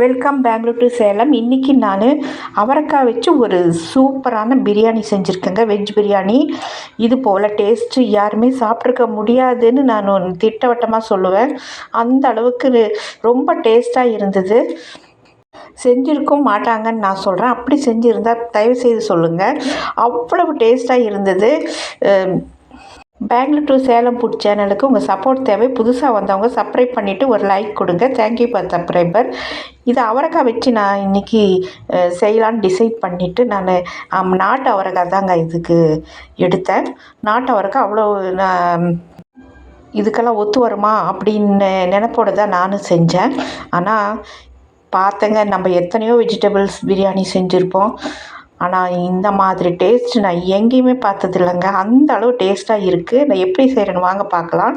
Welcome Bangalore to Salem இன்றைக்கி நான் அவரைக்காய் வச்சு ஒரு சூப்பரான பிரியாணி செஞ்சுருக்கேங்க. வெஜ் பிரியாணி. இது போல் டேஸ்ட்டு யாருமே சாப்பிட்ருக்க முடியாதுன்னு நான் ஒன்று திட்டவட்டமாக சொல்லுவேன். அந்த அளவுக்கு ரொம்ப டேஸ்ட்டாக இருந்தது. செஞ்சுருக்கும் மாட்டாங்கன்னு நான் சொல்கிறேன் அப்படி செஞ்சுருந்தா தயவுசெய்து சொல்லுங்கள் அவ்வளவு டேஸ்ட்டாக இருந்தது. பெங்களூர் டு சேலம் ஃபுட் சேனலுக்கு உங்கள் சப்போர்ட் தேவை. புதுசாக வந்தவங்க சப்ஸ்கிரைப் பண்ணிவிட்டு ஒரு லைக் கொடுங்க. தேங்க்யூ ஃபார் சப்ஸ்கிரைபர் இது அவரைக்காய் வச்சு நான் இன்றைக்கி செய்யலான்னு டிசைட் பண்ணிவிட்டு நான் நாட்டு அவரைக்காய் தாங்க இதுக்கு எடுத்தேன். நாட்டு அவரைக்காய் அவ்வளோ நான் இதுக்கெல்லாம் ஒத்து வருமா அப்படின்னு நினப்போடு தான் நானும் செஞ்சேன். ஆனால் பார்த்தேங்க நம்ம எத்தனையோ வெஜிடபிள்ஸ் பிரியாணி செஞ்சுருப்போம். ஆனால் இந்த மாதிரி டேஸ்ட் நான் எங்கேயுமே பார்த்தது இல்லைங்க அந்த அளவு டேஸ்ட்டாக இருக்குது நான் எப்படி செய்கிறேன்னு வாங்க பார்க்கலாம்.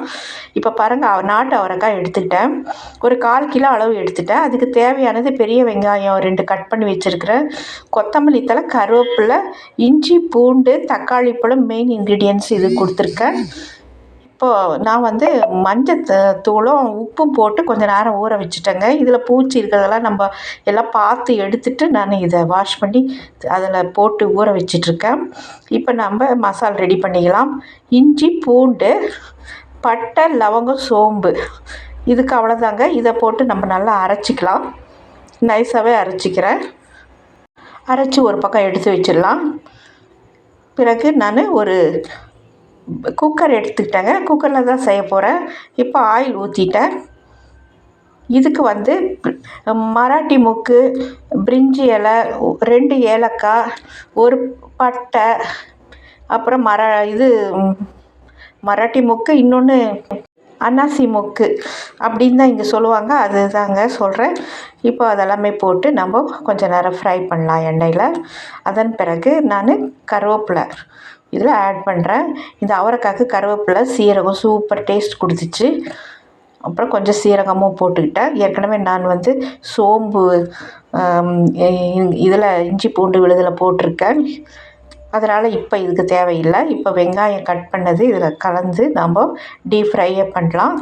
இப்போ பாருங்கள் நாட்டு அவரைக்காய் எடுத்துக்கிட்டேன். ஒரு கால் கிலோ அளவு எடுத்துட்டேன். அதுக்கு தேவையானது பெரிய வெங்காயம் ரெண்டு கட் பண்ணி வச்சுருக்கிறேன். கொத்தமல்லி தழை கருவேப்பிலை இஞ்சி பூண்டு தக்காளி பழம் மெயின் இன்க்ரீடியன்ஸ் இது கொடுத்துருக்கேன். இப்போது நான் வந்து மஞ்சள் தூளும் உப்பும் போட்டு கொஞ்ச நேரம் ஊற வச்சுட்டேங்க. இதில் பூச்சி இருக்கிறதெல்லாம் நம்ம எல்லாம் பார்த்து எடுத்துட்டு நான் இதை வாஷ் பண்ணி அதில் போட்டு ஊற வச்சிட்ருக்கேன். இப்போ நம்ம மசால் ரெடி பண்ணிக்கலாம். இஞ்சி பூண்டு பட்டை லவங்கம் சோம்பு. இதுக்கு அவ்வளோதாங்க இதை போட்டு நம்ம நல்லா அரைச்சிக்கலாம். நைஸாகவே அரைச்சிக்கிறேன். அரைச்சி ஒரு பக்கம் எடுத்து வச்சிடலாம். பிறகு நான் ஒரு குக்கர் எடுத்துக்கிட்டேங்க. குக்கரில் தான் செய்ய போகிறேன் இப்போ ஆயில் ஊற்றிட்டேன் இதுக்கு வந்து மராட்டி முக்கு பிரிஞ்சி இலை ரெண்டு ஏலக்காய் ஒரு பட்டை அப்புறம் மர இது மராட்டி முக்கு இன்னொன்று அன்னாசி மொக்கு அப்படின்னு தான் இங்கே சொல்லுவாங்க. அதுதாங்க சொல்கிறேன் இப்போ அதெல்லாமே போட்டு நம்ம கொஞ்சம் நேரம் ஃப்ரை பண்ணலாம் எண்ணெயில். அதன் பிறகு நான் கருவேப்பிலை இதில் ஆட் பண்ணுறேன் இந்த அவரைக்காய்க்கு கருவேப்பிலை சீரகம் சூப்பர் டேஸ்ட் கொடுத்துச்சு. அப்புறம் கொஞ்சம் சீரகமும் போட்டுக்கிட்டேன். ஏற்கனவே நான் வந்து சோம்பு இதில் இஞ்சி பூண்டு விழுதில் போட்டிருக்கேன். அதனால் இப்போ இதுக்கு தேவையில்லை. இப்போ வெங்காயம் கட் பண்ணது இதில் கலந்து நம்ம டீப் ஃப்ரையே பண்ணலாம்.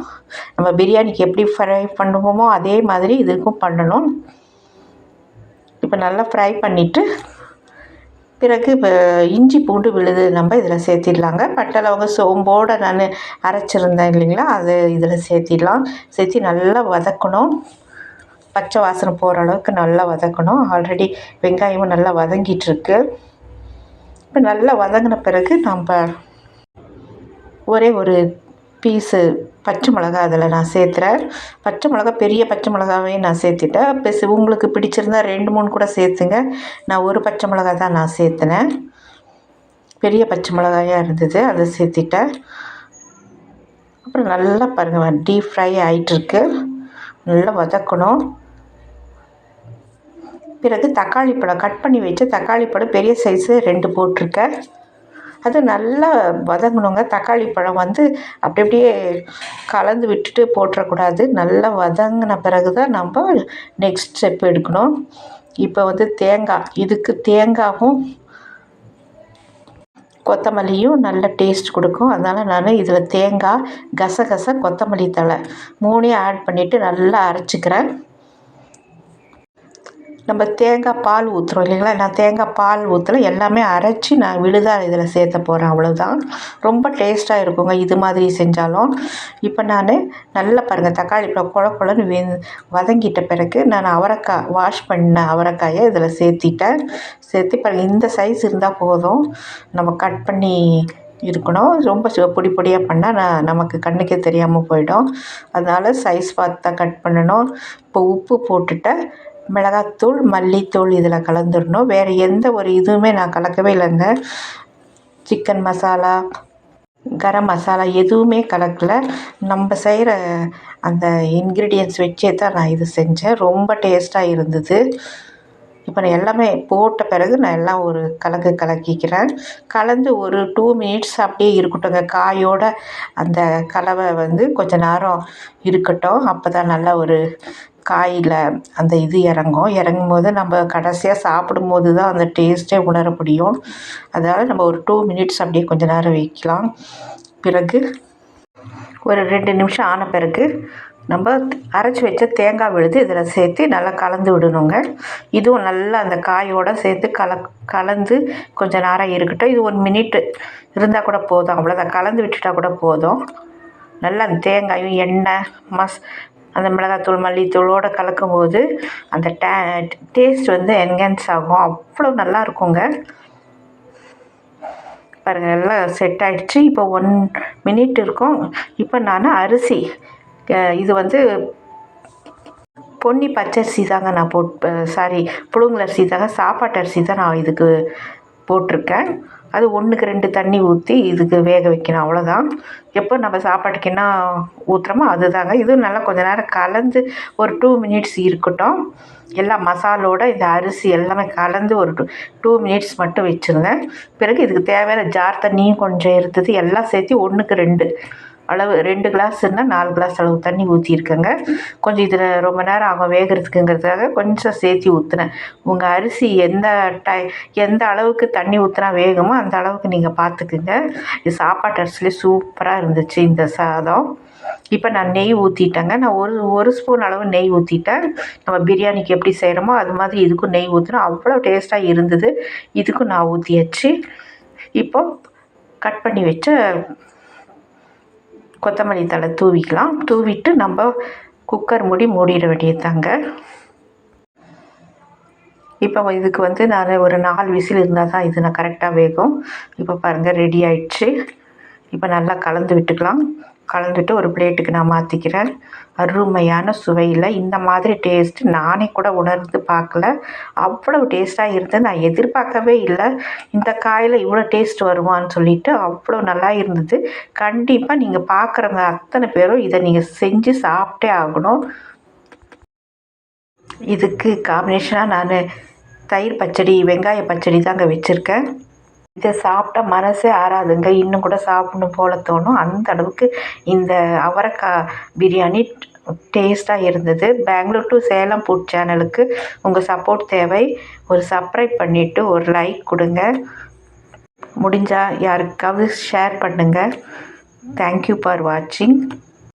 நம்ம பிரியாணிக்கு எப்படி ஃப்ரை பண்ணுவோமோ அதே மாதிரி இதுக்கும் பண்ணணும். இப்போ நல்லா ஃப்ரை பண்ணிவிட்டு பிறகு இப்போ இஞ்சி பூண்டு விழுது நம்ம இதில் சேர்த்திடலாங்க. பட்டளவங்க சோம்போடு நான் அரைச்சிருந்தேன் இல்லைங்களா? அது இதில் சேர்த்திடலாம். சேர்த்தி நல்லா வதக்கணும். பச்சை வாசனை போகிற அளவுக்கு நல்லா வதக்கணும். ஆல்ரெடி வெங்காயமும் நல்லா வதங்கிட்டுருக்கு. இப்போ நல்லா வதங்கின பிறகு நம்ம ஒரே ஒரு பீஸு பச்சை மிளகா அதில் நான் சேர்த்துறேன். பச்சை மிளகா பெரிய பச்சை மிளகாவே நான் சேர்த்துட்டேன். ப்ளஸ் உங்களுக்கு பிடிச்சிருந்தா ரெண்டு மூணு கூட சேர்த்துங்க. நான் ஒரு பச்சை மிளகா தான் நான் சேர்த்துனேன். பெரிய பச்சை மிளகாயாக இருந்தது அதை சேர்த்திட்டேன். அப்புறம் நல்லா பாருங்கள் டீப் ஃப்ரை ஆகிட்டுருக்கு நல்லா வதக்கணும். பிறகு தக்காளி பழம் கட் பண்ணி வச்ச தக்காளி பழம் பெரிய சைஸு ரெண்டு போட்டிருக்கேன். அது நல்லா வதங்கணுங்க. தக்காளி பழம் வந்து அப்படி அப்படியே கலந்து விட்டுட்டு போட்டுறக்கூடாது. நல்லா வதங்கின பிறகு தான் நம்ம நெக்ஸ்ட் ஸ்டெப் எடுக்கணும். இப்போ வந்து தேங்காய் இதுக்கு தேங்காயும் கொத்தமல்லியும் நல்ல டேஸ்ட் கொடுக்கும். அதனால் நான் இதில் தேங்காய் கசகச கொத்தமல்லி தழை மூணையும் ஆட் பண்ணிவிட்டு நல்லா அரைச்சிக்கிறேன். நம்ம தேங்காய் பால் ஊற்றுறோம் இல்லைங்களா? நான் தேங்காய் பால் ஊற்றல எல்லாமே அரைச்சி நான் விழுதாக இதில் சேர்த்த போகிறேன் அவ்வளோதான் ரொம்ப டேஸ்ட்டாக இருக்குங்க இது மாதிரி செஞ்சாலும். இப்போ நான் நல்லா பாருங்கள் தக்காளி பழம் குழ குழன்னு வெ வதங்கிட்ட பிறகு நான் அவரைக்காய் வாஷ் பண்ண அவரைக்காயை இதில் சேர்த்திட்டேன். சேர்த்து பாருங்கள் இந்த சைஸ் இருந்தால் போதும். நம்ம கட் பண்ணி இருக்கணும். ரொம்ப பொடி பொடியாக பண்ணால் நான் நமக்கு கண்ணுக்கே தெரியாமல் போயிடும். அதனால் சைஸ் பார்த்து தான் கட் பண்ணணும். இப்போ உப்பு போட்டுட்டேன் மிளகாத்தூள் மல்லித்தூள் இதில் கலந்துடணும். வேறு எந்த ஒரு இதுவுமே நான் கலக்கவே இல்லைங்க. சிக்கன் மசாலா கரம் மசாலா எதுவுமே கலக்கல. நம்ம செய்கிற அந்த இன்க்ரீடியன்ஸ் வச்சே தான் நான் இது செஞ்சேன். ரொம்ப டேஸ்ட்டாக இருந்தது. இப்போ நான் எல்லாமே போட்ட பிறகு நான் எல்லாம் ஒரு கலக்கு கலக்கிக்கிறேன். கலந்து ஒரு டூ மினிட்ஸ் அப்படியே இருக்கட்டுங்க காயோட அந்த கலவை வந்து கொஞ்ச நேரம் இருக்கட்டும். அப்போ தான் நல்லா ஒரு காயில் அந்த இது இறங்கும். இறங்கும் போது நம்ம கடைசியாக சாப்பிடும் போது தான் அந்த டேஸ்ட்டே உணர முடியும். அதனால் நம்ம ஒரு டூ மினிட்ஸ் அப்படியே கொஞ்ச நேரம் வைக்கலாம். பிறகு ஒரு ரெண்டு நிமிஷம் ஆன பிறகு நம்ம அரைச்சி வச்ச தேங்காய் விழுது இதில் சேர்த்து நல்லா கலந்து விடணுங்க. இதுவும் நல்லா அந்த காயோடு சேர்த்து கல கலந்து கொஞ்சம் நேரம் இருக்கட்டும். இது ஒன் மினிட்டு இருந்தால் கூட போதும். அவ்வளோதான் கலந்து விட்டுட்டா கூட போதும். நல்லா அந்த தேங்காயும் எண்ணெய் மஸ் அந்த மிளகாத்தூள் மல்லித்தூளோடு கலக்கும் போது அந்த டே டேஸ்ட் வந்து என்ஹான்ஸ் ஆகும். அவ்வளோ நல்லா இருக்குங்க. பாருங்கள் எல்லாம் செட் ஆகிடுச்சு இப்போ ஒன் மினிட் இருக்கும். இப்போ நான் அரிசி இது வந்து பொன்னி பச்சரிசி தாங்க நான் போட் சாரி புழுங்கலரிசி தாங்க சாப்பாட்டு அரிசி தான் நான் இதுக்கு போட்டிருக்கேன். அது ஒன்றுக்கு ரெண்டு தண்ணி ஊற்றி இதுக்கு வேக வைக்கணும் அவ்வளோதான் எப்போ நம்ம சாப்பாட்டுக்கு என்ன ஊற்றுறோமோ அது தாங்க இதுவும் நல்லா கொஞ்சம் நேரம் கலந்து ஒரு டூ மினிட்ஸ் இருக்கட்டும். எல்லா மசாலோட இந்த அரிசி எல்லாமே கலந்து ஒரு டூ டூ மினிட்ஸ் மட்டும் வச்சுருங்க. பிறகு இதுக்கு தேவையான ஜார் தண்ணியும் கொஞ்சம் இருந்தது எல்லாம் சேர்த்து ஒன்றுக்கு ரெண்டு. அளவு ரெண்டு கிளாஸ்னால் நாலு கிளாஸ் அளவு தண்ணி ஊற்றிருக்கேங்க கொஞ்சம் இதில் ரொம்ப நேரம் ஆகும் வேகிறதுக்குங்கிறதுக்காக கொஞ்சம் சேர்த்தி ஊற்றுனேன் உங்கள் அரிசி எந்த டை எந்த அளவுக்கு தண்ணி ஊற்றினா வேகுமோ அந்த அளவுக்கு நீங்கள் பார்த்துக்குங்க இது சாப்பாட்டு அரிசிலே சூப்பராக இருந்துச்சு இந்த சாதம். இப்போ நான் நெய் ஊற்றிட்டேங்க நான் ஒரு ஒரு ஸ்பூன் அளவு நெய் ஊற்றிட்டேன் நம்ம பிரியாணிக்கு எப்படி செய்கிறோமோ அது மாதிரி இதுக்கும் நெய் ஊற்றினோம் அவ்வளோ டேஸ்ட்டாக இருந்தது. இதுக்கும் நான் ஊற்றியாச்சு இப்போது கட் பண்ணி வச்ச கொத்தமல்லி தழை தூவிக்கலாம். தூவிட்டு நம்ம குக்கர் மூடி மூடிட வேண்டியதாங்க இப்போ இதுக்கு வந்து நான் ஒரு நாலு விசில் இருந்தால் தான் இது நான் கரெக்டாக வேகும். இப்போ பாருங்கள் ரெடி ஆயிடுச்சு. இப்போ நல்லா கலந்து விட்டுக்கலாம். கலந்துட்டு ஒரு பிளேட்டுக்கு நான் மாற்றிக்கிறேன் அருமையான சுவையில். இந்த மாதிரி டேஸ்ட்டு நானே கூட உணர்ந்து பார்க்கல. அவ்வளவு டேஸ்ட்டாக இருந்தது. நான் எதிர்பார்க்கவே இல்லை. இந்த காயில் இவ்வளோ டேஸ்ட் வருவான்னு சொல்லிட்டு அவ்வளோ நல்லா இருந்தது. கண்டிப்பாக நீங்கள் பார்க்குறவங்க அத்தனை பேரும் இதை நீங்கள் செஞ்சு சாப்பிட்டே ஆகணும். இதுக்கு காம்பினேஷனாக நான் தயிர் பச்சடி வெங்காய பச்சடி தாங்க வச்சுருக்கேன். இதை சாப்பிட்டா மனசே ஆறாதுங்க. இன்னும் கூட சாப்பிடணும் போல தோணும். அந்த அளவுக்கு இந்த அவரைக்காய் பிரியாணி டேஸ்ட்டாக இருந்தது. பெங்களூர் டு சேலம் ஃபுட் சேனலுக்கு உங்கள் சப்போர்ட் தேவை. ஒரு சப்ஸ்கிரைப் பண்ணிவிட்டு ஒரு லைக் கொடுங்க. முடிஞ்சால் யாருக்காவது ஷேர் பண்ணுங்கள் தேங்க்யூ ஃபார் வாட்சிங்